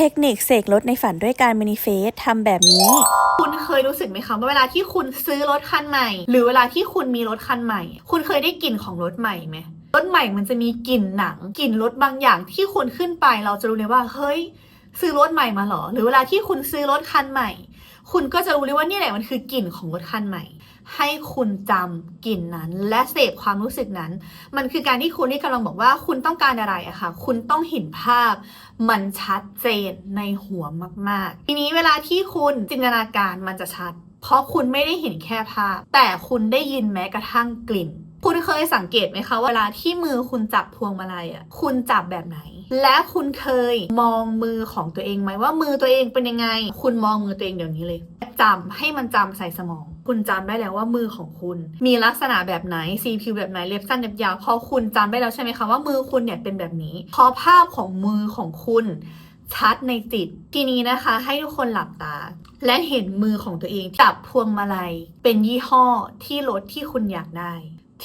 ทคนิคเสกรถในฝันด้วยการมินิเฟสทำแบบนี้ คุณเคยรู้สึกไหมคะว่าเวลาที่คุณซื้อรถคันใหม่ หรือเวลาที่คุณมีรถคันใหม่ คุณเคยได้กลิ่นของรถใหม่ไหมรถใหม่มันจะมีกลิ่นหนังกลิ่นรถบางอย่างที่คุณขึ้นไป เราจะรู้เลยว่าเฮ้ย ซื้อรถใหม่มาหรอ หรือเวลาที่คุณซื้อรถคันใหม่ คุณก็จะรู้เลยว่านี่แหละมันคือกลิ่นของรถคันใหม่ ให้คุณจำกลิ่นนั้น และเสพความรู้สึกนั้น มันคือการที่คุณที่กำลังบอกว่าคุณต้องการอะไรอะค่ะ คุณต้องเห็นภาพ มันชัดเจนในหัวมาก ๆ ทีนี้เวลาที่คุณจินตนาการมันจะชัด เพราะคุณไม่ได้เห็นแค่ภาพ แต่คุณได้ยินแม้กระทั่งกลิ่น คุณเคยสังเกตไหมคะว่าเวลาที่มือคุณจับพวงมาลัยอะคุณจับแบบไหน และคุณเคยมองมือของตัวเองไหมว่ามือตัวเองเป็นยังไง คุณมองมือตัวเองเดี๋ยวนี้เลยจำให้มันจำใส่สมอง คุณจำได้แล้วว่ามือของคุณ มีลักษณะแบบไหนสีผิวแบบไหนเล็บสั้นเล็บยาวพอคุณจำได้แล้วใช่ไหมคะว่ามือคุณเนี่ยเป็นแบบนี้ พอภาพของมือของคุณชัดในจิต ทีนี้นะคะให้ทุกคนหลับตา และเห็นมือของตัวเองจับพวงมาลัย เป็นยี่ห้อที่รถที่คุณอยากได้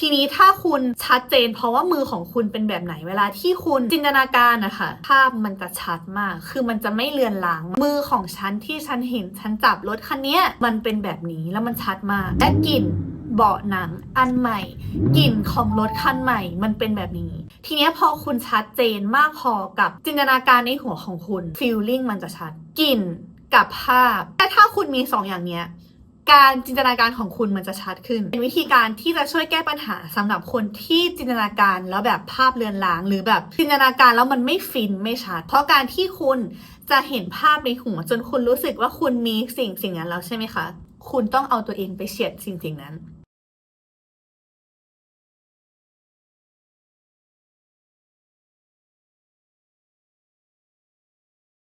ทีนี้ถ้าคุณชัดเจน เพราะว่ามือของคุณเป็นแบบไหนเวลาที่คุณจินตนาการนะคะภาพมันจะชัดมาก คือมันจะไม่เลือนลาง มือของฉันที่ฉันเห็นฉันจับรถคันนี้มันเป็นแบบนี้แล้วมันชัดมากและกลิ่นเบาะหนังอันใหม่กลิ่นของรถคันใหม่มันเป็นแบบนี้ ทีนี้พอคุณชัดเจนมากพอกับจินตนาการในหัวของคุณฟีลลิ่งมันจะชัดกลิ่นกับภาพแต่ถ้าคุณมีสองอย่างเนี้ย การจินตนาการของคุณมันจะชัดขึ้น เป็นวิธีการที่จะช่วยแก้ปัญหาสำหรับคนที่จินตนาการแล้วแบบภาพเลือนลาง หรือแบบจินตนาการแล้วมันไม่ฟินไม่ชัด เพราะการที่คุณจะเห็นภาพในหัวจนคุณรู้สึกว่าคุณมีสิ่งสิ่งนั้นแล้วใช่ไหมคะ คุณต้องเอาตัวเองไปเฉียดสิ่งสิ่งนั้น